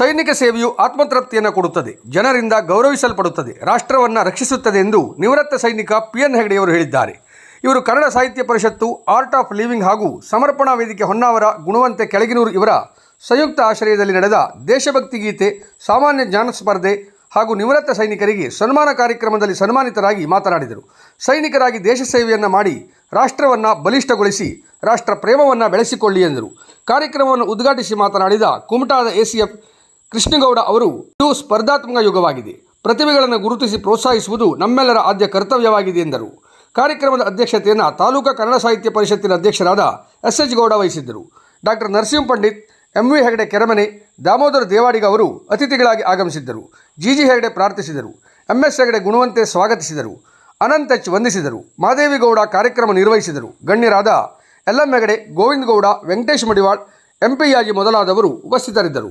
ಸೈನಿಕ ಸೇವೆಯು ಆತ್ಮತೃಪ್ತಿಯನ್ನು ಕೊಡುತ್ತದೆ, ಜನರಿಂದ ಗೌರವಿಸಲ್ಪಡುತ್ತದೆ, ರಾಷ್ಟ್ರವನ್ನು ರಕ್ಷಿಸುತ್ತದೆ ಎಂದು ನಿವೃತ್ತ ಸೈನಿಕ ಪಿ ಎನ್ ಹೆಗಡೆಯವರು ಹೇಳಿದ್ದಾರೆ. ಇವರು ಕನ್ನಡ ಸಾಹಿತ್ಯ ಪರಿಷತ್ತು ಆರ್ಟ್ ಆಫ್ ಲಿವಿಂಗ್ ಹಾಗೂ ಸಮರ್ಪಣಾ ವೇದಿಕೆ ಹೊನ್ನಾವರ, ಗುಣವಂತೆ ಕೆಳಗಿನೂರು ಇವರ ಸಂಯುಕ್ತ ಆಶ್ರಯದಲ್ಲಿ ನಡೆದ ದೇಶಭಕ್ತಿ ಗೀತೆ, ಸಾಮಾನ್ಯ ಜ್ಞಾನ ಸ್ಪರ್ಧೆ ಹಾಗೂ ನಿವೃತ್ತ ಸೈನಿಕರಿಗೆ ಸನ್ಮಾನ ಕಾರ್ಯಕ್ರಮದಲ್ಲಿ ಸನ್ಮಾನಿತರಾಗಿ ಮಾತನಾಡಿದರು. ಸೈನಿಕರಾಗಿ ದೇಶ ಸೇವೆಯನ್ನು ಮಾಡಿ ರಾಷ್ಟ್ರವನ್ನು ಬಲಿಷ್ಠಗೊಳಿಸಿ ರಾಷ್ಟ್ರ ಪ್ರೇಮವನ್ನು ಬೆಳೆಸಿಕೊಳ್ಳಿ ಎಂದರು. ಕಾರ್ಯಕ್ರಮವನ್ನು ಉದ್ಘಾಟಿಸಿ ಮಾತನಾಡಿದ ಕುಮಟಾದ ಎಸಿಎಫ್ ಕೃಷ್ಣಗೌಡ ಅವರು ಇದು ಸ್ಪರ್ಧಾತ್ಮಕ ಯುಗವಾಗಿದೆ. ಪ್ರತಿಭೆಗಳನ್ನು ಗುರುತಿಸಿ ಪ್ರೋತ್ಸಾಹಿಸುವುದು ನಮ್ಮೆಲ್ಲರ ಆದ್ಯ ಕರ್ತವ್ಯವಾಗಿದೆ ಎಂದರು. ಕಾರ್ಯಕ್ರಮದ ಅಧ್ಯಕ್ಷತೆಯನ್ನು ತಾಲೂಕಾ ಕನ್ನಡ ಸಾಹಿತ್ಯ ಪರಿಷತ್ತಿನ ಅಧ್ಯಕ್ಷರಾದ ಎಸ್ ಎಚ್ ಗೌಡ ವಹಿಸಿದ್ದರು. Doctor Narasimha Pandit, M V Hegde Keramane, Damodara Devadiga ಅವರು ಅತಿಥಿಗಳಾಗಿ ಆಗಮಿಸಿದ್ದರು. ಜಿ ಜಿ ಹೆಗಡೆ ಪ್ರಾರ್ಥಿಸಿದರು. ಎಂ ಎಸ್ ಹೆಗಡೆ ಗುಣವಂತೆ ಸ್ವಾಗತಿಸಿದರು. ಅನಂತ್ ಎಚ್ ವಂದಿಸಿದರು. ಮಾದೇವಿಗೌಡ ಕಾರ್ಯಕ್ರಮ ನಿರ್ವಹಿಸಿದರು. ಗಣ್ಯರಾದ ಎಂ ಹೆಗಡೆ, ಗೋವಿಂದ ಗೌಡ, ವೆಂಕಟೇಶ್ ಮಡಿವಾಳ್ ಎಂಪಿಯಾಗಿ ಮೊದಲಾದವರು ಉಪಸ್ಥಿತರಿದ್ದರು.